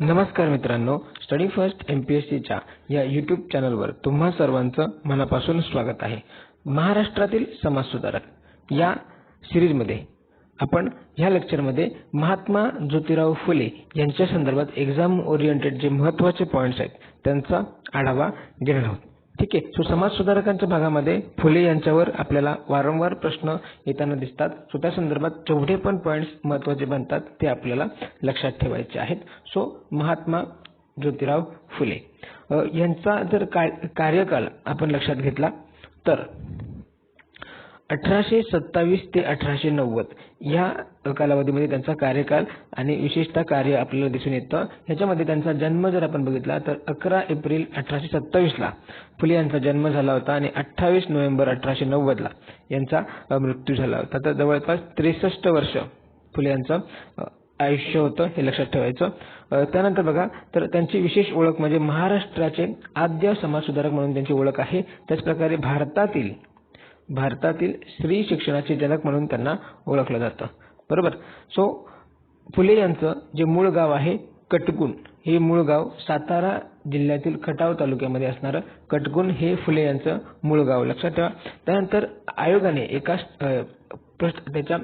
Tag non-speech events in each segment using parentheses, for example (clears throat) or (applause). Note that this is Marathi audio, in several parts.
नमस्कार मित्रांनो study first M P S सीच्या या यूट्यूब चॅनलवर तुम्हा सर्वांचं मनापासून स्वागत आहे. महाराष्ट्रातील समाजसुधारक. या सिरीजमध्ये आपण ह्या लेक्चरमध्ये महात्मा ज्योतिराव फुले यांच्या संदर्भात एक्झाम ओरिएंटेड जे महत्त्वाचे पॉईंट्स आहेत त्यांचा आढावा घेणार आहोत. ठीक आहे. सो समाज सुधारकांच्या भागामध्ये फुले यांच्यावर आपल्याला वारंवार प्रश्न येताना दिसतात. सो त्या संदर्भात जेवढे पण पॉईंट्स महत्त्वाचे बनतात ते आपल्याला लक्षात ठेवायचे आहेत. सो महात्मा ज्योतिराव फुले यांचा जर का कार्यकाळ आपण लक्षात घेतला तर अठराशे सत्तावीस ते अठराशे नव्वद या कालावधीमध्ये त्यांचा कार्यकाल आणि विशेषतः कार्य आपल्याला दिसून येतं. ह्याच्यामध्ये त्यांचा जन्म जर आपण बघितला तर अकरा एप्रिल अठराशे सत्तावीसला फुले यांचा जन्म झाला होता आणि अठ्ठावीस नोव्हेंबर अठराशे नव्वदला यांचा मृत्यू झाला होता. तर जवळपास त्रेसष्ट वर्ष फुले यांचं आयुष्य होतं हे लक्षात ठेवायचं. त्यानंतर बघा तर त्यांची विशेष ओळख म्हणजे महाराष्ट्राचे आद्य समाजसुधारक म्हणून त्यांची ओळख आहे. त्याचप्रकारे भारतातील भारतातील स्त्री शिक्षणाचे जनक म्हणून त्यांना ओळखलं जातं. बरोबर? सो फुले यांचं जे मूळ गाव आहे कटकुण हे मूळ गाव सातारा जिल्ह्यातील खटाव तालुक्यामध्ये असणारं कटकुण हे फुले यांचं मूळ गाव. लक्षात ठेवा. त्यानंतर आयोगाने एका त्याच्या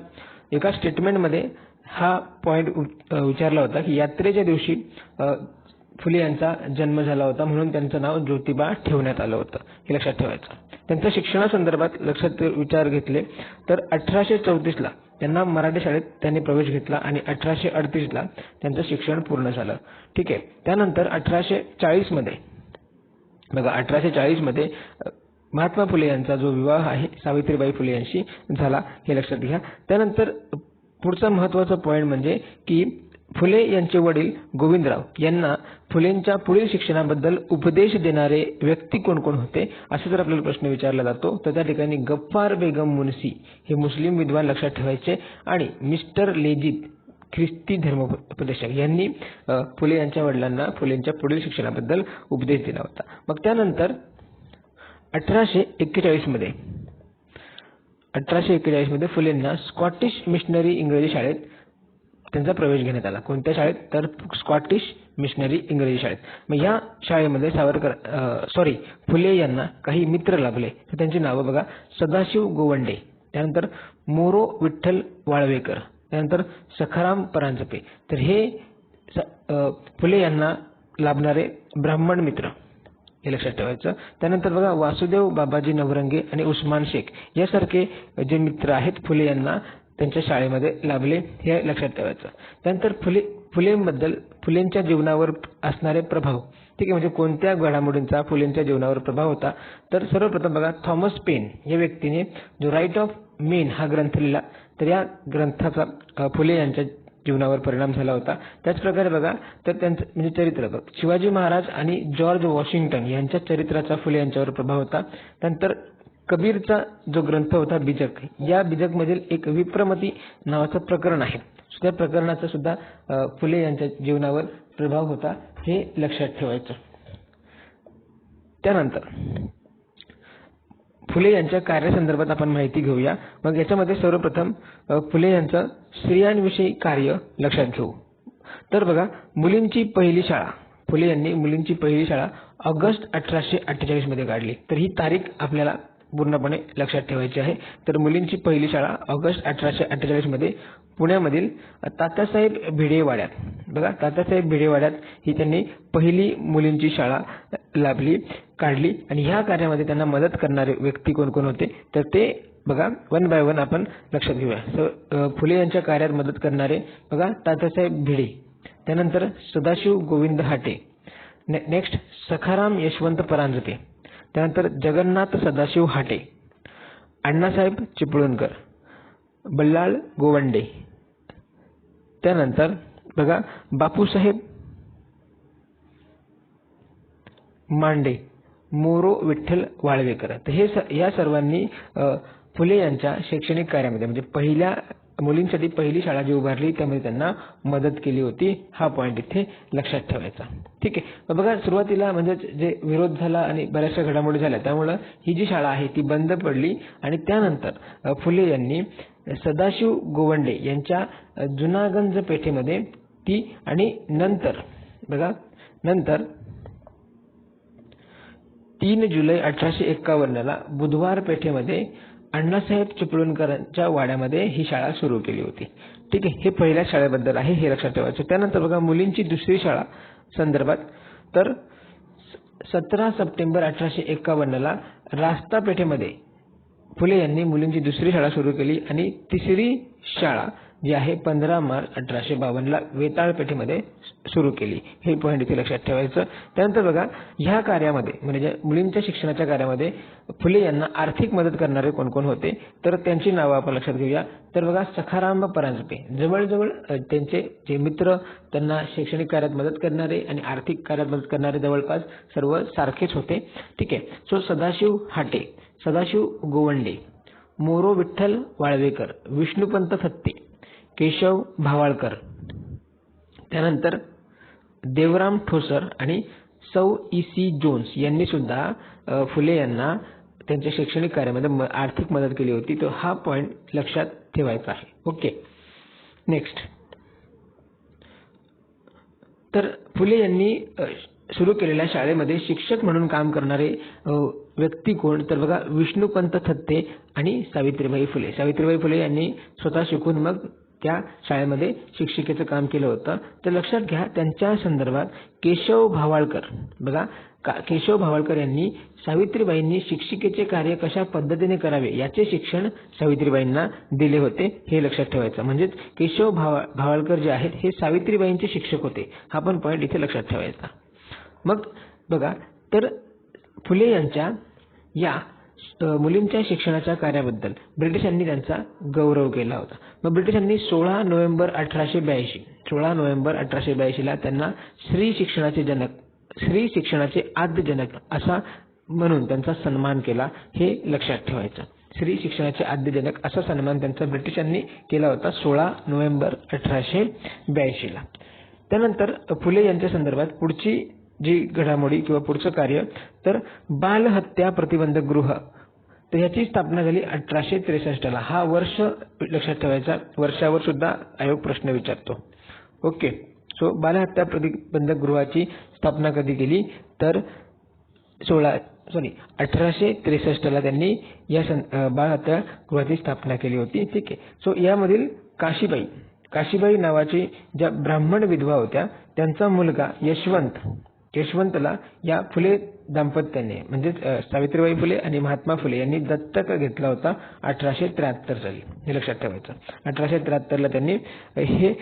एका स्टेटमेंटमध्ये हा पॉईंट विचारला होता की यात्रेच्या दिवशी फुले यांचा जन्म झाला होता म्हणून त्यांचं नाव ज्योतिबा ठेवण्यात आलं होतं. हे लक्षात ठेवायचं. त्यांच्या शिक्षणासंदर्भात लक्षात विचार घेतले तर अठराशे चौतीसला त्यांना मराठी शाळेत त्यांनी प्रवेश घेतला आणि अठराशे अडतीसला त्यांचं शिक्षण पूर्ण झालं. ठीक आहे. त्यानंतर अठराशे चाळीसमध्ये बघा अठराशे चाळीसमध्ये महात्मा फुले यांचा जो विवाह आहे सावित्रीबाई फुले यांशी झाला हे लक्षात घ्या. त्यानंतर पुढचा महत्त्वाचा पॉईंट म्हणजे की फुले यांचे वडील गोविंदराव यांना फुलेंच्या पुढील शिक्षणाबद्दल उपदेश देणारे व्यक्ती कोण कोण होते असा जर आपल्याला प्रश्न विचारला जातो तर त्या ठिकाणी गफ्फार बेगम मुन्सी हे मुस्लिम विद्वान लक्षात ठेवायचे आणि मिस्टर लेजित ख्रिस्ती धर्मोपदेशक यांनी फुले यांच्या वडिलांना फुलेंच्या पुढील शिक्षणाबद्दल उपदेश दिला होता. मग त्यानंतर अठराशे एक्केचाळीसमध्ये अठराशे एक्केचाळीसमध्ये फुलेंना स्कॉटिश मिशनरी इंग्रजी शाळेत त्यांचा प्रवेश घेण्यात आला. कोणत्या शाळेत? तर स्कॉटिश मिशनरी इंग्रजी शाळेत. मग या शाळेमध्ये सावरकर सॉरी फुले यांना काही मित्र लाभले. तर त्यांची नावं बघा. सदाशिव गोवंडे त्यानंतर मोरो विठ्ठल वाळवेकर त्यानंतर सखाराम परांजपे. तर हे फुले यांना लाभणारे ब्राह्मण मित्र. हे लक्षात ठेवायचं. त्यानंतर बघा वासुदेव बाबाजी नवरंगे आणि उस्मान शेख. यासारखे जे मित्र आहेत फुले यांना त्यांच्या शाळेमध्ये लाभले हे लक्षात ठेवायचं. त्यानंतर फुले फुलेंबद्दल फुलेंच्या जीवनावर असणारे प्रभाव. ठीक आहे म्हणजे कोणत्या घडामोडींचा फुलेंच्या जीवनावर प्रभाव होता? तर सर्वप्रथम बघा थॉमस पेन या व्यक्तीने जो राईट ऑफ मेन हा ग्रंथ लिहिला तर या ग्रंथाचा फुले यांच्या जीवनावर परिणाम झाला होता. त्याचप्रकारे बघा तर त्यांचं म्हणजे चरित्र बघ. शिवाजी महाराज आणि जॉर्ज वॉशिंग्टन यांच्या चरित्राचा फुले यांच्यावर प्रभाव होता. त्यानंतर कबीरचा जो ग्रंथ होता बीजक या बीजकमधील एक विप्रमती नावाचं प्रकरण आहे. त्या प्रकरणाचा सुद्धा फुले यांच्या जीवनावर प्रभाव होता हे लक्षात ठेवायचं. त्यानंतर फुले यांच्या कार्यासंदर्भात आपण माहिती घेऊया. मग याच्यामध्ये सर्वप्रथम फुले यांचं स्त्रियांविषयी कार्य लक्षात घेऊ. तर बघा मुलींची पहिली शाळा. फुले यांनी मुलींची पहिली शाळा ऑगस्ट अठराशे अठ्ठेचाळीसमध्ये काढली. तर ही तारीख आपल्याला पूर्णपणे लक्षात ठेवायची आहे. तर मुलींची पहिली शाळा ऑगस्ट अठराशे अठ्ठेचाळीसमध्ये पुण्यामधील तात्यासाहेब भिडेवाड्यात. बघा तात्यासाहेब भिडेवाड्यात ही त्यांनी पहिली मुलींची शाळा लाभली काढली आणि ह्या कार्यामध्ये त्यांना मदत करणारे व्यक्ती कोण कोण होते? तर ते बघा वन बाय वन आपण लक्षात घेऊया. फुले यांच्या कार्यात मदत करणारे बघा तात्यासाहेब भिडे. त्यानंतर सदाशिव गोविंद हाटे. ने नेक्स्ट सखाराम यशवंत परांजपे. त्यानंतर जगन्नाथ सदाशिव हाटे अण्णासाहेब चिपळूणकर बल्लाळ गोवंडे. त्यानंतर बघा बापूसाहेब मांडे मोरो विठ्ठल वाळवेकर. तर हे स या सर्वांनी फुले यांच्या शैक्षणिक कार्यामध्ये म्हणजे पहिल्या मुलींसाठी पहिली शाळा जी उभारली त्यामध्ये त्यांना मदत केली होती. हा पॉईंट इथे लक्षात ठेवायचा. ठीक आहे. बघा सुरुवातीला म्हणजे जे विरोध झाला आणि बऱ्याचशा घडामोडी झाल्या त्यामुळं ही जी शाळा आहे ती बंद पडली. आणि त्यानंतर फुले यांनी सदाशिव गोवंडे यांच्या जुनागंज पेठेमध्ये ती आणि नंतर बघा नंतर तीन जुलै अठराशे एक्कावन्नला बुधवार पेठेमध्ये अण्णासाहेब चिपळूणकरांच्या वाड्यामध्ये ही शाळा सुरू केली होती. ठीक आहे हे पहिल्या शाळेबद्दल आहे हे लक्षात ठेवायचं. त्यानंतर बघा मुलींची दुसरी शाळा संदर्भात. तर सतरा सप्टेंबर अठराशे एक्कावन्नला रास्ता पेठेमध्ये फुले यांनी मुलींची दुसरी शाळा सुरू केली आणि तिसरी शाळा जी आहे पंधरा मार्च अठराशे बावन्नला वेताळ पेठेमध्ये सुरू केली. हे पॉईंट इथे लक्षात ठेवायचं. त्यानंतर बघा ह्या कार्यामध्ये म्हणजे मुलींच्या शिक्षणाच्या कार्यामध्ये फुले यांना आर्थिक मदत करणारे कोण कोण होते? तर त्यांची नावं आपण लक्षात घेऊया. तर बघा सखाराम परांजपे. जवळजवळ त्यांचे जे मित्र त्यांना शैक्षणिक कार्यात मदत करणारे आणि आर्थिक कार्यात मदत करणारे जवळपास सर्व सारखेच होते. ठीक आहे. सो सदाशिव हाटे सदाशिव गोवंडे मोरो विठ्ठल वाळवेकर विष्णुपंत थत्ते केशव भावाळकर. त्यानंतर देवराम ठोसर आणि सौ ई सी जोन्स यांनी सुद्धा फुले यांना त्यांच्या शैक्षणिक कार्यामध्ये आर्थिक मदत केली होती. तो हा पॉईंट लक्षात ठेवायचा आहे. ओके नेक्स्ट तर फुले यांनी सुरू केलेल्या शाळेमध्ये शिक्षक म्हणून काम करणारे व्यक्ती कोण? तर बघा विष्णुपंत थत्ते आणि सावित्रीबाई फुले. सावित्रीबाई फुले यांनी स्वतः शिकून मग त्या शाळेमध्ये शिक्षिकेचं काम केलं होतं. तर लक्षात घ्या त्यांच्या संदर्भात केशव भावाळकर बघा का केशव भावाळकर यांनी सावित्रीबाईंनी शिक्षिकेचे कार्य कशा पद्धतीने करावे याचे शिक्षण सावित्रीबाईंना दिले होते हे लक्षात ठेवायचं. म्हणजेच केशव भावा भावाळकर जे आहेत हे सावित्रीबाईंचे शिक्षक होते. हा पण पॉईंट इथे लक्षात ठेवायचा. मग बघा तर फुले यांच्या या मुलींच्या शिक्षणाच्या कार्याबद्दल. ब्रिटिशांनी त्यांचा गौरव केला होता. मग ब्रिटिशांनी सोळा नोव्हेंबर अठराशे ब्याऐंशी सोळा नोव्हेंबर अठराशे ब्याऐंशीला त्यांना स्त्री शिक्षणाचे जनक स्त्री शिक्षणाचे आद्य जनक असा म्हणून त्यांचा सन्मान केला हे लक्षात ठेवायचं. स्त्री शिक्षणाचे आद्य जनक असा सन्मान त्यांचा ब्रिटिशांनी केला होता सोळा नोव्हेंबर अठराशे ब्याऐंशीला. त्यानंतर फुले यांच्या संदर्भात पुढची जी घडामोडी किंवा पुढचं कार्य तर बालहत्या प्रतिबंधक गृह. तर ह्याची स्थापना झाली अठराशे त्रेसष्टला. हा वर्ष लक्षात ठेवायचा. वर्षावर सुद्धा आयोग प्रश्न विचारतो. ओके. सो बालहत्या प्रतिबंधक गृहाची स्थापना कधी केली? तर सोळा सॉरी अठराशे त्रेसष्टला त्यांनी या सं बालहत्या गृहाची स्थापना केली होती. ठीक आहे. सो यामधील काशीबाई काशीबाई नावाची ज्या ब्राह्मण विधवा होत्या त्यांचा मुलगा यशवंत यशवंतला या फुले दाम्पत्याने म्हणजेच सावित्रीबाई फुले आणि महात्मा फुले यांनी दत्तक घेतला होता अठराशे त्र्याहत्तर साली. हे लक्षात ठेवायचं. अठराशे त्र्याहत्तरला त्यांनी हे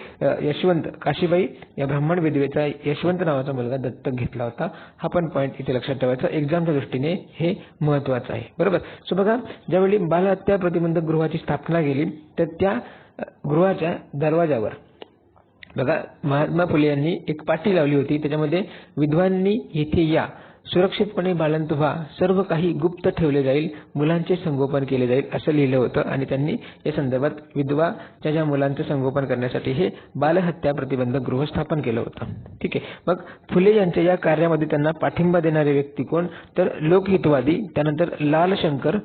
यशवंत काशीबाई या ब्राह्मण विधवेचा यशवंत नावाचा मुलगा दत्तक घेतला होता. हा पण पॉईंट इथे लक्षात ठेवायचा. एक्झामच्या दृष्टीने हे महत्वाचं आहे. बरोबर? सो बघा ज्यावेळी बालहत्या प्रतिबंधक गृहाची स्थापना केली तर त्या गृहाच्या दरवाजावर बघा महात्मा फुले यांनी एक पाटी लावली होती. त्याच्यामध्ये विद्वांनी येथे या. सुरक्षितपणे बाळंत व्हा. सर्व काही गुप्त ठेवले जाईल. मुलांचे संगोपन केले जाईल. असं लिहिलं होतं. आणि त्यांनी या संदर्भात विधवा ज्या ज्या मुलांचं संगोपन करण्यासाठी हे बालहत्या प्रतिबंधक गृह स्थापन केलं होतं. ठीक आहे. मग फुले यांच्या या कार्यामध्ये त्यांना पाठिंबा देणारे व्यक्ती कोण? तर लोकहितवादी त्यानंतर लालशंकर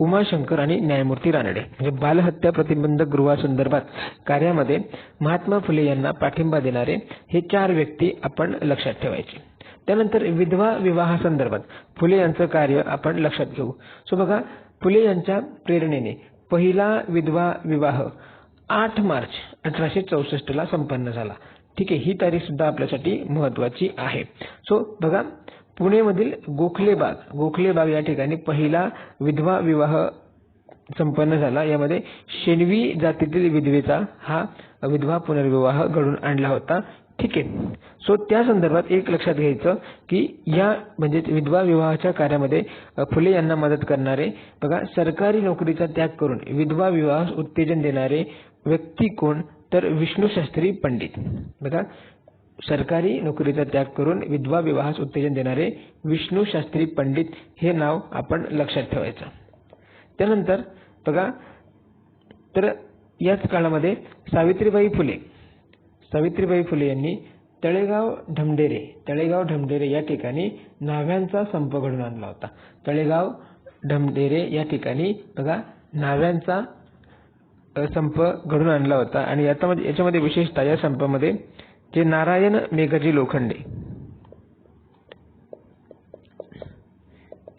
उमाशंकर आणि न्यायमूर्ती रानडे म्हणजे बालहत्या प्रतिबंधक गृहासंदर्भात कार्यामध्ये महात्मा फुले यांना पाठिंबा देणारे हे चार व्यक्ती आपण लक्षात ठेवायचे. त्यानंतर विधवा विवाहासंदर्भात फुले यांचं कार्य आपण लक्षात घेऊ. सो बघा फुले यांच्या प्रेरणेने पहिला विधवा विवाह आठ मार्च अठराशे चौसष्टला संपन्न झाला. ठीक आहे ही तारीख सुद्धा आपल्यासाठी महत्वाची आहे. सो बघा पुणेमधील गोखलेबाग. गोखलेबाग या ठिकाणी पहिला विधवा विवाह संपन्न झाला. यामध्ये शेणवी जातीतील विधवेचा हा विधवा पुनर्विवाह घडून आणला होता. ठीक आहे. सो त्या संदर्भात एक लक्षात घ्यायचं की या म्हणजे विधवा विवाहाच्या कार्यामध्ये फुले यांना मदत करणारे बघा सरकारी नोकरीचा त्याग करून विधवा विवाह उत्तेजन देणारे व्यक्ती कोण? तर विष्णू शास्त्री पंडित. बघा सरकारी नोकरीचा त्याग करून विधवा विवाहास उत्तेजन देणारे विष्णू शास्त्री पंडित हे नाव आपण लक्षात ठेवायचं. त्यानंतर बघा तर याच काळामध्ये सावित्रीबाई फुले. सावित्रीबाई फुले यांनी तळेगाव ढमढेरे तळेगाव ढमढेरे या ठिकाणी न्हाव्यांचा संप घडून आणला होता. तळेगाव ढमढेरे या ठिकाणी बघा न्हाव्यांचा संप घडून आणला होता. आणि याच्यामध्ये याच्यामध्ये विशेषतः या संपामध्ये जे नारायण मेघजी लोखंडे.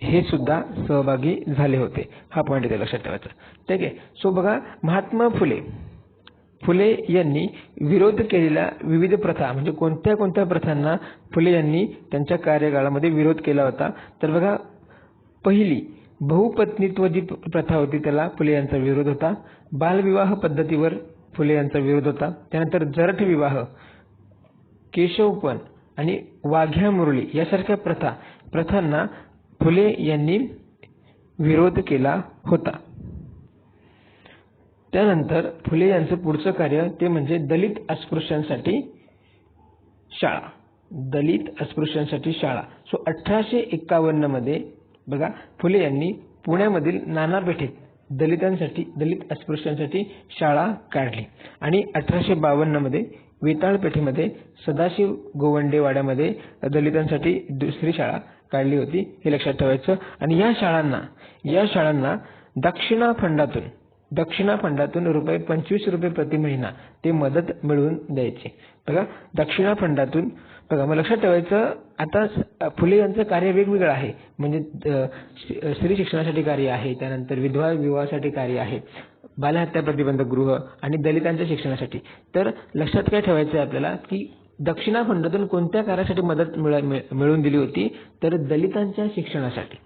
हे सुद्धा सहभागी झाले होते. हा पॉईंट इथे लक्षात ठेवायचा. ठीक आहे? सो बघा महात्मा फुले. फुले यांनी विरोध केलेल्या विविध प्रथा म्हणजे कोणत्या कोणत्या प्रथांना फुले यांनी त्यांच्या कार्यकाळामध्ये विरोध केला होता? तर बघा पहिली बहुपत्नीत्व जी प्रथा होती त्याला फुले यांचा विरोध होता. बालविवाह पद्धतीवर फुले यांचा विरोध होता. त्यानंतर जरठ विवाह केशवपण आणि वाघ्या मुरळी यासारख्या प्रथा प्रथांना फुले यांनी विरोध केला होता. त्यानंतर फुले यांचं पुढचं कार्य ते म्हणजे दलित अस्पृश्यांसाठी शाळा. दलित अस्पृश्यांसाठी शाळा. सो अठराशे एक्कावन्नमध्ये बघा फुले यांनी पुण्यामधील नाना पेठेत दलितांसाठी दलित अस्पृश्यांसाठी शाळा काढली. आणि अठराशे बावन्नमध्ये वेताळ पेठेमध्ये सदाशिव गोवंडे वाड्यामध्ये दलितांसाठी दुसरी शाळा काढली होती हे लक्षात ठेवायचं. आणि या शाळांना या शाळांना दक्षिणा फंडातून दक्षिणा फंडातून रुपये पंचवीस रुपये प्रति महिना ते मदत मिळवून द्यायचे. बघा दक्षिणा फंडातून बघा मग लक्षात ठेवायचं आता फुले यांचं कार्य वेगवेगळं आहे. म्हणजे स्त्री शिक्षणासाठी कार्य आहे त्यानंतर विधवा विवाहासाठी कार्य आहे. बालहत्या प्रतिबंधक गृह आणि दलितांच्या शिक्षणासाठी. तर लक्षात काय ठेवायचं आहे आपल्याला की दक्षिणा फंडातून कोणत्या कार्यासाठी मदत मिळवून दिली होती? तर दलितांच्या शिक्षणासाठी.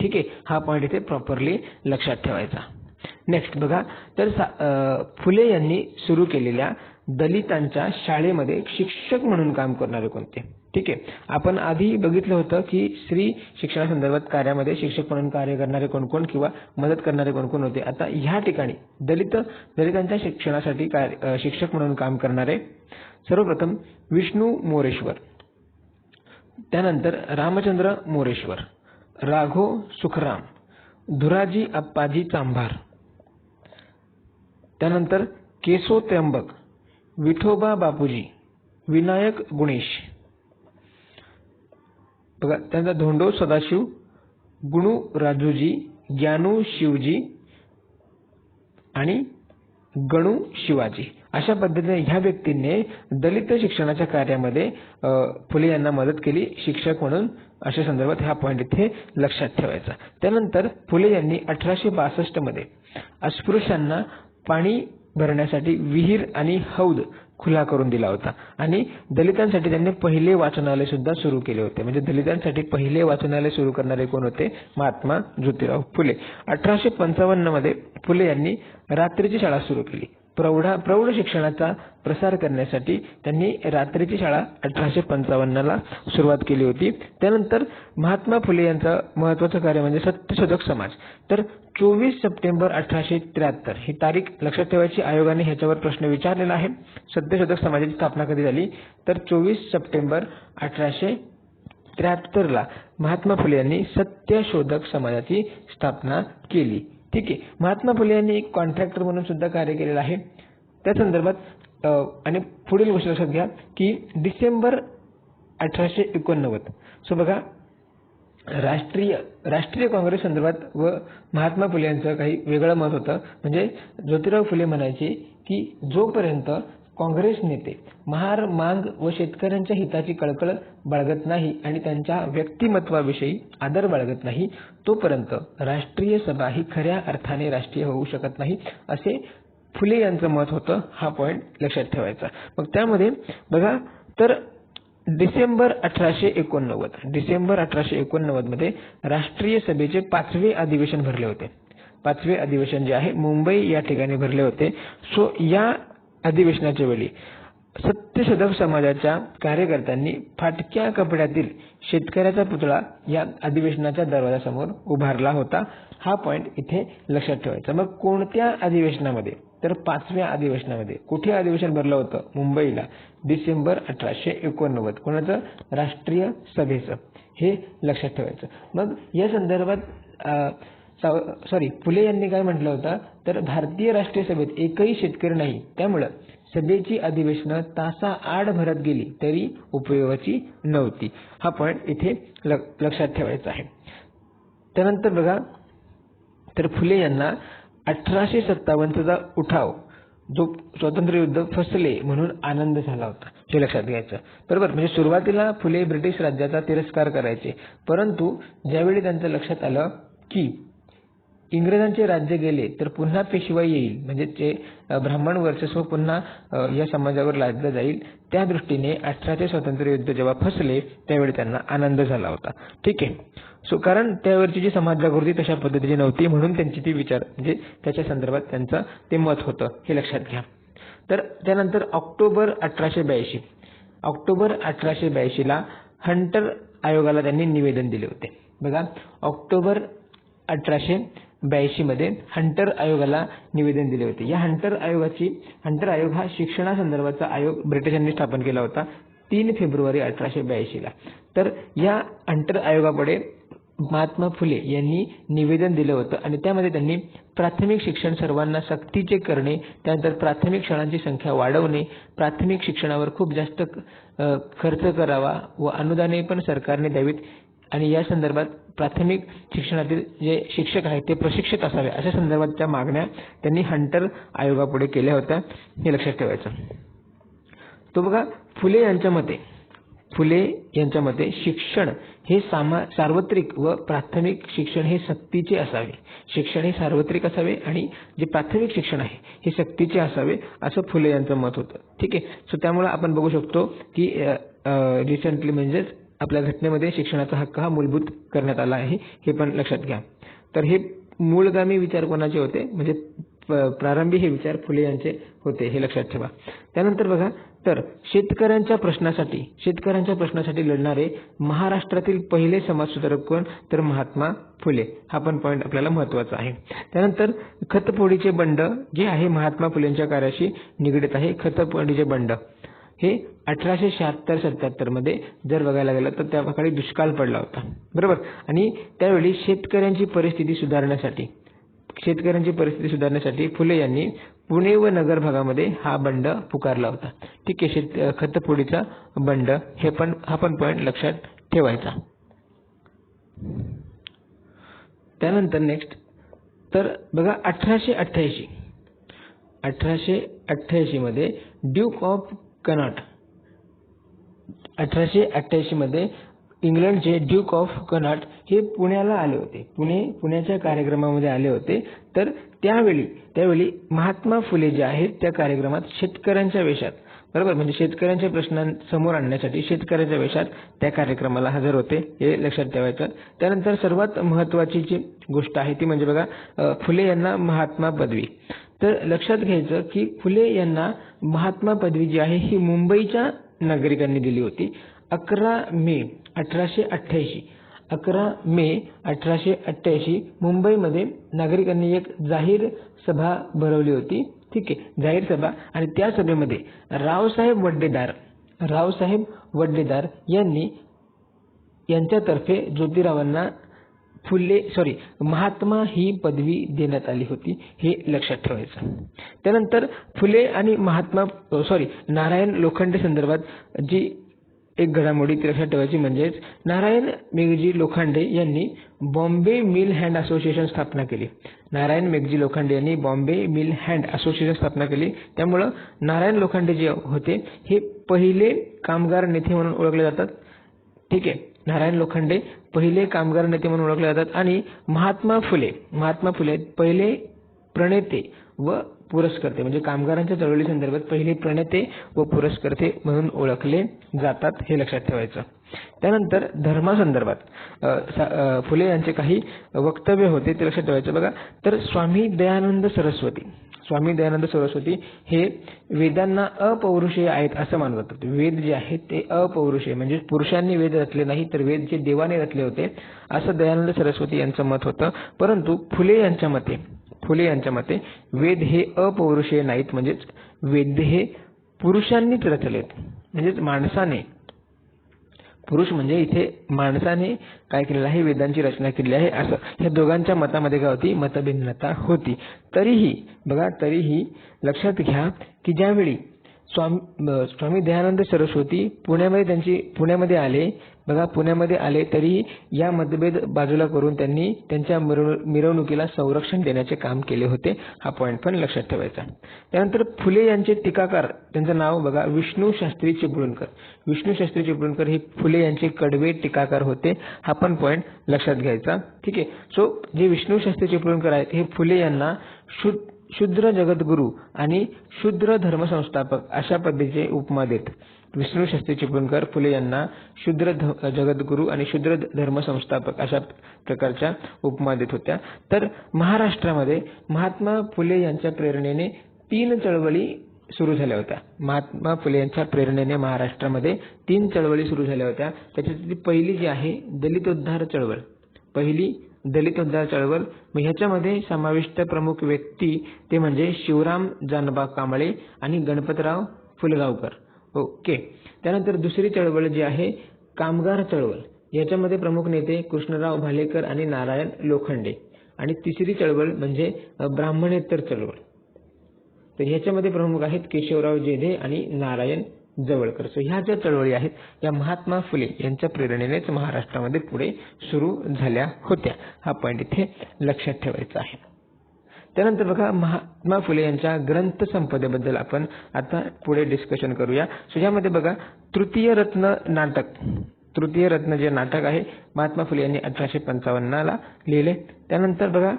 ठीक आहे हा पॉईंट इथे प्रॉपरली लक्षात ठेवायचा. नेक्स्ट बघा तर फुले यांनी सुरू केलेल्या दलितांच्या शाळेमध्ये शिक्षक म्हणून काम करणारे कोणते? ठीक आहे. आपण आधी बघितलं होतं की स्त्री शिक्षणासंदर्भात कार्यामध्ये शिक्षक म्हणून कार्य करणारे कोण कोण किंवा मदत करणारे कोण कोण होते? आता ह्या ठिकाणी दलित दलितांच्या शिक्षणासाठी कार्य शिक्षक म्हणून काम करणारे सर्वप्रथम विष्णू मोरेश्वर त्यानंतर रामचंद्र मोरेश्वर राघो सुखराम धुराजी अप्पाजी चांभार त्यानंतर केसो त्र्यंबक विठोबा बापूजी विनायक गुणेश बघा त्यांचा धोंडो सदाशिव गुणू राजूजी ज्ञानू शिवजी आणि गणू शिवाजी. अशा पद्धतीने ह्या व्यक्तींनी दलित शिक्षणाच्या कार्यामध्ये फुले यांना मदत केली शिक्षक म्हणून. अशा संदर्भात हा पॉईंट इथे लक्षात ठेवायचा. त्यानंतर फुले यांनी अठराशे बासष्टमध्ये अस्पृश्यांना पाणी भरण्यासाठी विहीर आणि हौद खुला करून दिला होता. आणि दलितांसाठी त्यांनी पहिले वाचनालय सुद्धा सुरू केले होते. म्हणजे दलितांसाठी पहिले वाचनालय सुरू करणारे कोण होते? महात्मा ज्योतिराव फुले. अठराशे पंचावन्नमध्ये फुले यांनी रात्रीची शाळा सुरू केली. प्रौढा प्रौढ शिक्षणाचा प्रसार करण्यासाठी त्यांनी रात्रीची शाळा अठराशे पंचावन्नला सुरुवात केली होती. त्यानंतर महात्मा फुले यांचं महत्वाचं कार्य म्हणजे सत्यशोधक समाज. तर चोवीस सप्टेंबर अठराशे त्र्याहत्तर ही तारीख लक्षात ठेवायची. आयोगाने ह्याच्यावर प्रश्न विचारलेला आहे. सत्यशोधक समाजाची स्थापना कधी झाली? तर चोवीस सप्टेंबर अठराशे त्र्याहत्तरला महात्मा फुले यांनी सत्यशोधक समाजाची स्थापना केली. ठीक आहे. महात्मा फुले यांनी एक कॉन्ट्रॅक्टर म्हणून सुद्धा कार्य केलेलं आहे. त्या संदर्भात आणि पुढील गोष्ट लक्षात घ्या की डिसेंबर अठराशे एकोणनव्वद. सो बघा राष्ट्रीय राष्ट्रीय काँग्रेस संदर्भात व महात्मा फुले यांचं काही वेगळं मत होतं. म्हणजे ज्योतिराव फुले म्हणायचे की जोपर्यंत काँग्रेस नेते महार मांग व शेतकऱ्यांच्या हिताची कळकळ बाळगत नाही आणि त्यांच्या व्यक्तिमत्वाविषयी आदर बाळगत नाही तोपर्यंत राष्ट्रीय सभा ही खऱ्या अर्थाने राष्ट्रीय होऊ शकत नाही असे फुले यांचं मत होतं हा पॉईंट लक्षात ठेवायचा. मग त्यामध्ये बघा तर डिसेंबर अठराशे एकोणनव्वद डिसेंबर अठराशे एकोणनव्वदमध्ये राष्ट्रीय सभेचे पाचवे अधिवेशन भरले होते. पाचवे अधिवेशन जे आहे मुंबई या ठिकाणी भरले होते. सो या अधिवेशनाच्या वेळी सत्यशोधक समाजाच्या कार्यकर्त्यांनी फाटक्या कपड्यातील शेतकऱ्याचा पुतळा या अधिवेशनाच्या दरवाजासमोर उभारला होता. हा पॉईंट इथे लक्षात ठेवायचा. मग कोणत्या अधिवेशनामध्ये? तर पाचव्या अधिवेशनामध्ये कुठे अधिवेशन भरलं होतं? मुंबईला. डिसेंबर अठराशे एकोणनव्वद. कोणाचं? राष्ट्रीय सभेचं. हे लक्षात ठेवायचं. मग या संदर्भात सॉरी फुले यांनी काय म्हटलं होतं? तर भारतीय राष्ट्रीय सभेत एकही शेतकरी नाही. त्यामुळं सभेची अधिवेशनं तासा आड भरत गेली तरी उपयोगाची नव्हती. हा पॉईंट इथे लक्षात ठेवायचा आहे. त्यानंतर बघा तर फुले यांना अठराशे सत्तावन्नचा उठाव जो स्वातंत्र्य युद्ध फसले म्हणून आनंद झाला होता. हे लक्षात घ्यायचं. बरोबर म्हणजे सुरुवातीला फुले ब्रिटिश राज्याचा तिरस्कार करायचे. परंतु ज्यावेळी त्यांचं लक्षात आलं की इंग्रजांचे राज्य गेले तर पुन्हा पेशवाई येईल. म्हणजे ते ब्राह्मण वर्चस्व पुन्हा या समाजावर लादलं जाईल त्या दृष्टीने अठराचे स्वातंत्र्य युद्ध जेव्हा फसले त्यावेळी त्यांना आनंद झाला होता. ठीक आहे. सो कारण त्यावरची जी समाज जागृती तशा पद्धतीची नव्हती म्हणून त्यांची ती विचार म्हणजे त्याच्या संदर्भात त्यांचं ते मत होतं हे लक्षात घ्या. तर त्यानंतर ऑक्टोबर अठराशे ब्याऐंशी. ऑक्टोबर अठराशे ब्याऐंशीला हंटर आयोगाला त्यांनी निवेदन दिले होते. बघा ऑक्टोबर अठराशे ब्याऐंशीमध्ये हंटर आयोगाला निवेदन दिले होते. या हंटर आयोगाची हंटर आयोग हा शिक्षणासंदर्भाचा आयोग ब्रिटिशांनी स्थापन केला होता तीन फेब्रुवारी अठराशे ब्याऐंशीला तर या हंटर आयोगापुढे महात्मा फुले यांनी निवेदन दिलं होतं आणि त्यामध्ये त्यांनी प्राथमिक शिक्षण सर्वांना सक्तीचे करणे त्यानंतर प्राथमिक शाळांची संख्या वाढवणे प्राथमिक शिक्षणावर खूप जास्त खर्च करावा व अनुदाने पण सरकारने द्यावीत. आणि या संदर्भात प्राथमिक शिक्षणातील जे शिक्षक आहेत ते प्रशिक्षित असावे अशा संदर्भातच्या मागण्या त्यांनी हंटर आयोगापुढे केल्या होत्या हे लक्षात ठेवायचं. तो बघा फुले यांच्या मते फुले यांच्या मते शिक्षण हे सामा सार्वत्रिक व प्राथमिक शिक्षण हे सक्तीचे असावे. शिक्षण हे सार्वत्रिक असावे आणि जे प्राथमिक शिक्षण आहे हे सक्तीचे असावे असं फुले यांचं मत होतं. ठीक आहे? सो त्यामुळे आपण बघू शकतो की रिसेंटली म्हणजेच आपल्या घटनेमध्ये शिक्षणाचा हक्क हा मूलभूत करण्यात आला आहे हे पण लक्षात घ्या. तर हे मूळगामी विचार कोणाचे होते? म्हणजे प्रारंभी हे विचार फुले यांचे होते हे लक्षात ठेवा. त्यानंतर बघा तर शेतकऱ्यांच्या प्रश्नासाठी शेतकऱ्यांच्या प्रश्नासाठी लढणारे महाराष्ट्रातील पहिले समाजसुधारक कोण? तर महात्मा फुले. हा पण पॉईंट आपल्याला महत्त्वाचा आहे. त्यानंतर खतपोडीचे बंड जे आहे महात्मा फुलेंच्या कार्याशी निगडीत आहे खतपोडीचे बंड. हे अठराशे शहात्तर सत्याहत्तरमध्ये जर बघायला गेलं तर त्या काळी दुष्काळ पडला होता. बरोबर? आणि त्यावेळी शेतकऱ्यांची परिस्थिती सुधारण्यासाठी शेतकऱ्यांची परिस्थिती सुधारण्यासाठी फुले यांनी पुणे व नगर भागामध्ये हा बंड पुकारला होता. ठीक आहे शेत खतफोडीचा बंड हे पण हा पण पॉईंट लक्षात ठेवायचा. त्यानंतर नेक्स्ट तर बघा अठराशे अठ्ठ्याऐंशी. अठराशे अठ्ठ्याऐंशीमध्ये ड्यूक ऑफ कनॉट. अठराशे अठ्ठ्याऐंशीमध्ये इंग्लंडचे ड्यूक ऑफ कनॉट हे पुण्याला आले होते. पुणे पुण्याच्या कार्यक्रमामध्ये आले होते. तर त्यावेळी त्यावेळी महात्मा फुले जे आहेत त्या कार्यक्रमात शेतकऱ्यांच्या वेशात बरोबर? म्हणजे शेतकऱ्यांच्या प्रश्नांसमोर आणण्यासाठी शेतकऱ्यांच्या वेशात त्या कार्यक्रमाला हजर होते हे लक्षात ठेवायचं. त्यानंतर सर्वात महत्त्वाची जी गोष्ट आहे ती म्हणजे बघा फुले यांना महात्मा पदवी. तर लक्षात घ्यायचं की फुले यांना महात्मा पदवी जी आहे ही मुंबईच्या नागरिकांनी दिली होती. अकरा मे अठराशे अठ्ठ्याऐंशी. अकरा मे अठराशे अठ्ठ्याऐंशी मुंबईमध्ये नागरिकांनी एक जाहीर सभा भरवली होती. ठीक आहे जाहीर सभा. आणि त्या सभेमध्ये रावसाहेब वड्डेदार रावसाहेब वड्डेदार यांनी यांच्यातर्फे ज्योतिरावांना फुले सॉरी महात्मा ही पदवी देण्यात आली होती हे लक्षात ठेवायचं. त्यानंतर फुले आणि महात्मा सॉरी नारायण लोखंडे संदर्भात जी एक घडामोडी ती लक्षात ठेवायची म्हणजेच नारायण मेघजी लोखंडे यांनी बॉम्बे मिल हँड असोसिएशन स्थापना केली. नारायण मेघजी लोखंडे यांनी बॉम्बे मिल हँड असोसिएशन स्थापना केली. त्यामुळं नारायण लोखंडे जे होते हे पहिले कामगार नेते म्हणून ओळखले जातात. ठीक आहे नारायण लोखंडे पहिले कामगार नेते म्हणून ओळखले जातात आणि महात्मा फुले. महात्मा फुले पहिले प्रणेते व पुरस्कर्ते म्हणजे कामगारांच्या चळवळी संदर्भात पहिले प्रणेते व पुरस्कर्ते म्हणून ओळखले जातात हे लक्षात ठेवायचं. त्यानंतर धर्मासंदर्भात फुले यांचे काही वक्तव्य होते ते लक्षात ठेवायचं बघा. तर स्वामी दयानंद सरस्वती स्वामी दयानंद सरस्वती हे वेदांना अपौरुषेय आहेत असं मानलं जातं वेद जे आहेत ते अपौरुषेय म्हणजे पुरुषांनी वेद रचले नाही तर वेद जे देवाने रचले होते असं दयानंद सरस्वती यांचं मत होतं. परंतु फुले यांच्या मते फुले यांच्या मते वेद हे अपौरुषेय नाहीत म्हणजेच वेद हे पुरुषांनीच रचलेत. म्हणजेच माणसाने पुरुष म्हणजे इथे माणसाने काय केलेलं आहे? वेदांची रचना केली आहे. असं ह्या दोघांच्या मतामध्ये काय होती मतभिन्नता होती. तरीही बघा तरीही लक्षात घ्या की ज्यावेळी स्वामी स्वामी दयानंद सरस्वती पुण्यामध्ये त्यांची पुण्यामध्ये आले बघा पुण्यामध्ये आले तरी या मतभेद बाजूला करून त्यांनी त्यांच्या मिरवणुकीला संरक्षण देण्याचे काम केले होते. हा पॉईंट पण लक्षात ठेवायचा. त्यानंतर फुले यांचे टीकाकार त्यांचं नाव बघा विष्णू शास्त्री चिपळूणकर. विष्णू शास्त्री चिपळूणकर हे फुले यांचे कडवे टीकाकार होते. हा पण पॉईंट लक्षात घ्यायचा. ठीक आहे. सो जे विष्णू शास्त्री चिपळूणकर आहेत हे फुले यांना शुद्ध शूद्र जगद्गुरू आणि शूद्र धर्मसंस्थापक अशा पद्धतीचे उपमा देत. विष्णू शास्त्री चिपळूणकर फुले यांना शूद्र जगद्गुरू आणि शूद्र धर्मसंस्थापक अशा प्रकारच्या उपमा देत होत्या. तर महाराष्ट्रामध्ये महात्मा फुले यांच्या प्रेरणेने तीन चळवळी सुरू झाल्या होत्या. महात्मा फुले यांच्या प्रेरणेने महाराष्ट्रामध्ये तीन चळवळी सुरू झाल्या होत्या. त्याच्यातली पहिली जी आहे दलितोद्धार चळवळ. पहिली दलित उद्धार चळवळ मग ह्याच्यामध्ये समाविष्ट प्रमुख व्यक्ती ते म्हणजे शिवराम जानबा कांबळे आणि गणपतराव फुलगावकर. ओके. त्यानंतर दुसरी चळवळ जी आहे कामगार चळवळ. याच्यामध्ये प्रमुख नेते कृष्णराव भालेकर आणि नारायण लोखंडे. आणि तिसरी चळवळ म्हणजे ब्राह्मणेतर चळवळ. तर ह्याच्यामध्ये प्रमुख आहेत केशवराव जेधे आणि नारायण जवळकर. सो ह्या ज्या चळवळी आहेत या महात्मा फुले यांच्या प्रेरणेनेच महाराष्ट्रामध्ये पुढे सुरू झाल्या होत्या. हा पॉईंट इथे लक्षात ठेवायचा आहे. त्यानंतर बघा महात्मा फुले यांच्या ग्रंथ संपदेबद्दल आपण आता पुढे डिस्कशन करूया. सो यामध्ये बघा तृतीय रत्न नाटक. तृतीय रत्न जे नाटक आहे महात्मा फुले यांनी अठराशे पंचावन्नला लिहिले. त्यानंतर बघा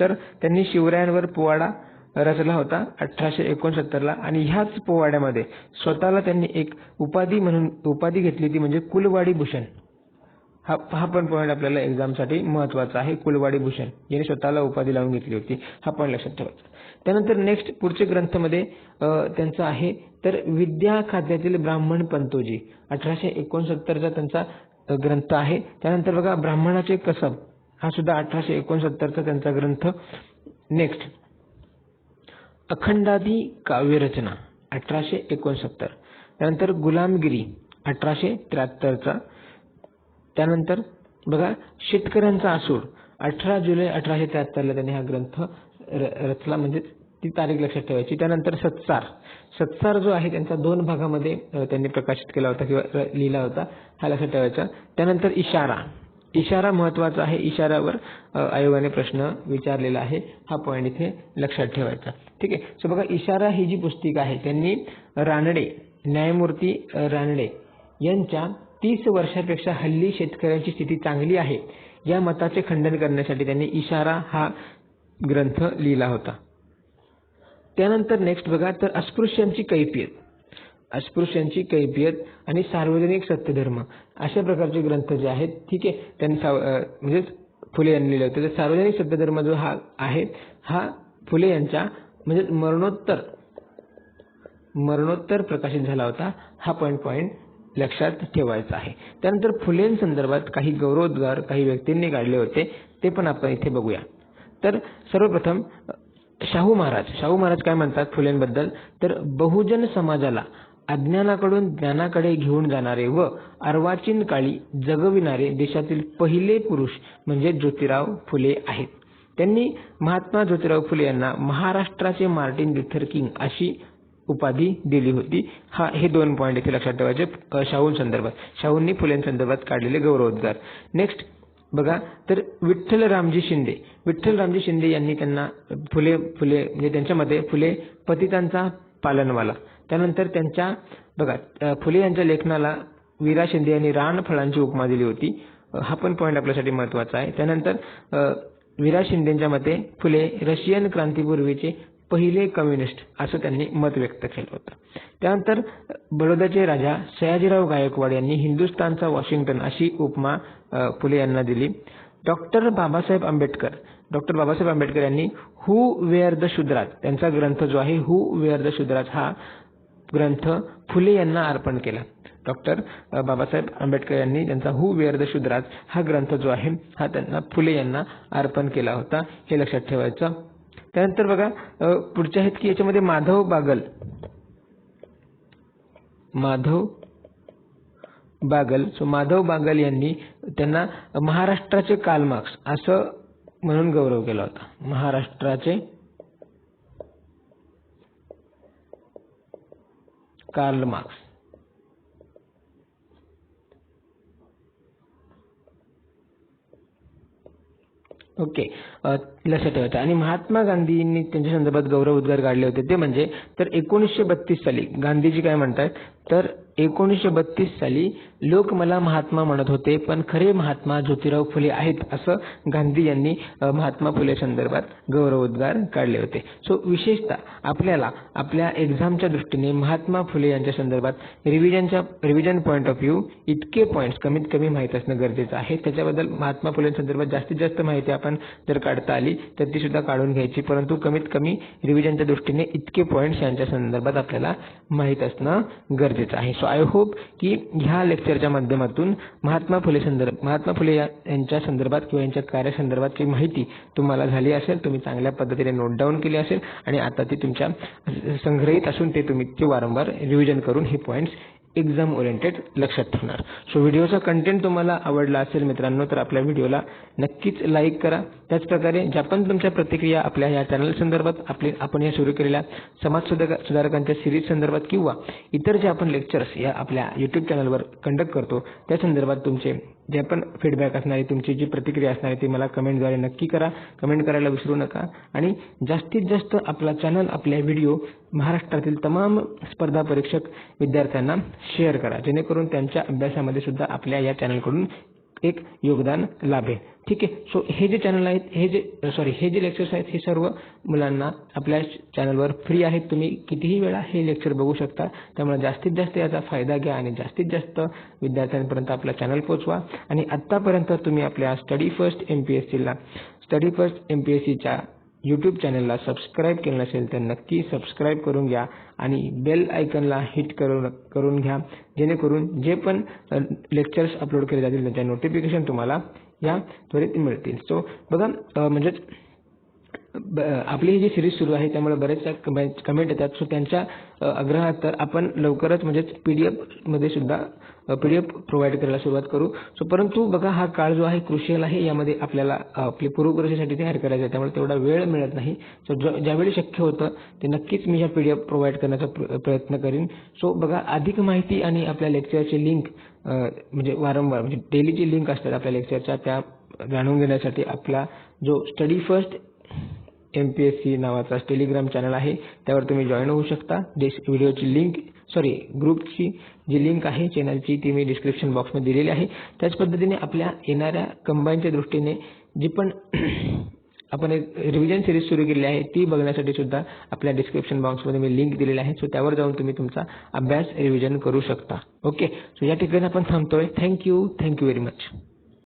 तर त्यांनी शिवरायांवर पोवाडा रचला होता अठराशे एकोणसत्तरला. आणि ह्याच पोवाड्यामध्ये स्वतःला त्यांनी एक उपाधी म्हणून उपाधी घेतली ती म्हणजे कुलवाडी भूषण. हा हा पण पॉईंट आपल्याला एक्झामसाठी महत्त्वाचा आहे. कुलवाडी भूषण याने स्वतःला उपाधी लावून घेतली होती. हा पॉईंट लक्षात ठेवायचा. त्यानंतर नेक्स्ट पुढचे ग्रंथमध्ये त्यांचा आहे तर विद्या खात्यातील ब्राह्मण पंतोजी. अठराशे एकोणसत्तरचा त्यांचा ग्रंथ आहे. त्यानंतर बघा ब्राह्मणाचे कसब. हा सुद्धा अठराशे एकोणसत्तरचा त्यांचा ग्रंथ. नेक्स्ट अखंडादी काव्यरचना. अठराशे एकोणसत्तर. त्यानंतर गुलामगिरी. अठराशे त्र्याहत्तरचा. त्यानंतर बघा शेतकऱ्यांचा आसूड. अठरा जुलै अठराशे त्र्याहत्तरला त्यांनी हा ग्रंथ रचला म्हणजे ती तारीख लक्षात ठेवायची. त्यानंतर सत्सार. सत्सार जो आहे त्यांचा दोन भागामध्ये त्यांनी प्रकाशित केला होता किंवा लिहिला होता हा लक्षात ठेवायचा. त्यानंतर इशारा. इशारा महत्त्वाचा आहे. इशाऱ्यावर आयोगाने प्रश्न विचारलेला आहे. हा पॉईंट इथे लक्षात ठेवायचा. ठीक आहे? सो बघा इशारा ही जी पुस्तिका आहे त्यांनी रानडे न्यायमूर्ती रानडे यांच्या तीस वर्षापेक्षा हल्ली शेतकऱ्यांची स्थिती चांगली आहे या मताचे खंडन करण्यासाठी त्यांनी इशारा हा ग्रंथ लिहिला होता. त्यानंतर नेक्स्ट बघा तर अस्पृश्यांची कैफियत. अस्पृश्यांची कैफियत आणि सार्वजनिक सत्यधर्म अशा प्रकारचे ग्रंथ जे आहेत ठीक आहे त्यांनी म्हणजे फुले यांनी लिहिले होते. तर सार्वजनिक सत्यधर्म जो हा आहे हा फुले यांच्या म्हणजे मरणोत्तर मरणोत्तर प्रकाशित झाला होता. हा पॉईंट पॉईंट लक्षात ठेवायचा आहे. त्यानंतर फुलेंसंदर्भात काही गौरवोद्गार काही व्यक्तींनी काढले होते ते पण आपण इथे बघूया. तर सर्वप्रथम शाहू महाराज. शाहू महाराज काय म्हणतात फुलेंबद्दल तर बहुजन समाजाला अज्ञानाकडून ज्ञानाकडे घेऊन जाणारे व अर्वाचीन काळी जगविणारे देशातील पहिले पुरुष म्हणजे ज्योतिराव फुले आहेत. त्यांनी महात्मा ज्योतिराव फुले यांना महाराष्ट्राचे मार्टिन लुथर किंग अशी उपाधी दिली होती. हा हे दोन पॉईंट इथे लक्षात ठेवायचे. शाहू संदर्भात. शाहूंनी फुलेंसंदर्भात काढलेले गौरवोद्गार. नेक्स्ट बघा तर विठ्ठल रामजी शिंदे. विठ्ठल रामजी शिंदे यांनी त्यांना फुले फुले म्हणजे त्यांच्यामध्ये फुले पतितांचा पालनवाला. त्यानंतर त्यांच्या बघा फुले यांच्या लेखनाला वीरा शिंदे यांनी रान फळांची उपमा दिली होती. हा पण पॉईंट आपल्यासाठी महत्त्वाचा आहे. त्यानंतर वीरा शिंदेच्या मते फुले रशियन क्रांतीपूर्वीचे पहिले कम्युनिस्ट असं त्यांनी मत व्यक्त केलं होतं. त्यानंतर बडोद्याचे राजा सयाजीराव गायकवाड यांनी हिंदुस्थानचा वॉशिंग्टन अशी उपमा फुले यांना दिली. डॉक्टर बाबासाहेब आंबेडकर डॉक्टर बाबासाहेब आंबेडकर यांनी हु वेअर द शुद्राज त्यांचा ग्रंथ जो आहे हु वेअर द शुद्राज हा ग्रंथ फुले यांना अर्पण केला. डॉक्टर बाबासाहेब आंबेडकर यांनी त्यांचा हु वेअर द शुद्राज हा ग्रंथ जो आहे हा त्यांना फुले यांना अर्पण केला होता. हे लक्षात ठेवायचं. त्यानंतर बघा पुढच्या आहेत की याच्यामध्ये माधव बागल. माधव बागल. सो माधव बागल यांनी त्यांना महाराष्ट्राचे कालमार्क्स असं म्हणून गौरव केला होता. महाराष्ट्राचे कार्ल मार्क्स. ओके. लक्षात ठेवायचं. आणि महात्मा गांधींनी त्यांच्या संदर्भात गौरव उद्गार काढले होते. ते म्हणजे तर एकोणीसशे बत्तीस साली गांधीजी काय म्हणतात तर एकोणीसशे बत्तीस साली लोक मला महात्मा म्हणत होते पण खरे महात्मा ज्योतिराव फुले आहेत असं गांधी यांनी महात्मा फुले संदर्भात गौरवोद्गार काढले होते. सो विशेषतः आपल्याला आपल्या एक्झामच्या दृष्टीने महात्मा फुले यांच्या संदर्भात रिव्हिजनच्या रिव्हिजन पॉईंट ऑफ व्ह्यू इतके पॉईंट्स कमीत कमी माहीत असणं गरजेचं आहे. त्याच्याबद्दल महात्मा फुले संदर्भात जास्तीत जास्त माहिती आपण जर काढता आली तर ती सुद्धा काढून घ्यायची. परंतु कमीत कमी रिव्हिजनच्या दृष्टीने इतके पॉईंट्स यांच्या संदर्भात आपल्याला माहीत असणं गरजेचं आहे. सो आय होप की ह्या लेक्चरच्या माध्यमातून महात्मा फुले संदर्भ महात्मा फुले यांच्या संदर्भात किंवा यांच्या कार्यासंदर्भातची माहिती तुम्हाला झाली असेल तुम्ही चांगल्या पद्धतीने नोट डाऊन केली असेल आणि आता ती तुमच्या संग्रहित असून ते तुम्ही ते वारंवार रिव्हिजन करून हे पॉईंट्स एक्झाम ओरिएंटेड लक्षात ठेवणार. सो व्हिडिओचा कंटेंट तुम्हाला आवडला असेल मित्रांनो तर आपल्या व्हिडिओला नक्कीच लाईक करा. त्याचप्रकारे ज्या पण तुमच्या प्रतिक्रिया आपल्या या चॅनल संदर्भात आपले आपण या सुरू केलेल्या समाज सुधारकांच्या सिरीज संदर्भात किंवा इतर जे आपण लेक्चर्स या आपल्या यूट्यूब चॅनलवर कंडक्ट करतो त्या संदर्भात तुमचे जे पण फीडबॅक असणारी तुमची जी प्रतिक्रिया असणार आहे ती मला कमेंटद्वारे नक्की करा. कमेंट करायला विसरू नका. आणि जास्तीत जास्त आपला चॅनल आपल्या व्हिडिओ महाराष्ट्रातील तमाम स्पर्धा परीक्षक विद्यार्थ्यांना शेअर करा. जेणेकरून त्यांच्या अभ्यासामध्ये सुद्धा आपल्या या चॅनलकडून एक योगदान लाभेल ठीक आहे? सो हे जे चॅनल आहेत हे जे सॉरी हे जे लेक्चर्स आहेत हे सर्व मुलांना आपल्या चॅनलवर फ्री आहेत. तुम्ही कितीही वेळा हे लेक्चर बघू शकता. त्यामुळे जास्तीत जास्त याचा फायदा घ्या आणि जास्तीत जास्त विद्यार्थ्यांपर्यंत आपला चॅनल पोचवा. आणि आत्तापर्यंत तुम्ही आपल्या study first M P S सीला study first M P S सीच्या यूट्यूब चॅनलला सबस्क्राईब केलं नसेल तर नक्की सबस्क्राईब करून घ्या आणि बेल आयकनला हिट करून करून घ्या. जेणेकरून जे पण लेक्चर्स अपलोड केले जातील त्याच्या नोटिफिकेशन तुम्हाला या त्वरित मिळतील. आपली ही जी सिरीज सुरू आहे त्यामुळे बरेचशा कमेंट येतात. सो त्यांच्या आग्रहात तर आपण लवकरच म्हणजेच पी डी एफमध्ये सुद्धा पी डी एफ प्रोव्हाइड करायला सुरुवात करू. सो परंतु बघा हा काळ जो आहे क्रुशियल आहे यामध्ये आपल्याला आपली पूर्वपरीक्षेसाठी तयार करायचं आहे. त्यामुळे तेवढा वेळ मिळत नाही. सो ज्यावेळी शक्य होतं ते नक्कीच मी ह्या पी डी एफ प्रोव्हाइड करण्याचा प्रयत्न करीन. सो बघा अधिक माहिती आणि आपल्या लेक्चरची लिंक म्हणजे वारंवार म्हणजे डेलीची लिंक असतात आपल्या लेक्चरच्या त्या जाणून घेण्यासाठी आपला जो study first M P S C नावाचा टेलिग्राम चॅनल आहे. त्यावर तुम्ही जॉईन होऊ शकता. डिस व्हिडिओची लिंक सॉरी ग्रुपची जी लिंक आहे चॅनलची ती मी डिस्क्रिप्शन बॉक्समध्ये दिलेली आहे. त्याच पद्धतीने आपल्या येणाऱ्या कंबाईनच्या दृष्टीने जी पण (clears throat) आपण एक रिव्हिजन सिरीज सुरू केली आहे ती बघण्यासाठी सुद्धा आपल्या डिस्क्रिप्शन बॉक्समध्ये मी लिंक दिलेली आहे. सो त्यावर जाऊन तुम्ही तुमचा अभ्यास रिव्हिजन करू शकता. ओके सो या ठिकाणी आपण थांबतोय. Thank you thank you very much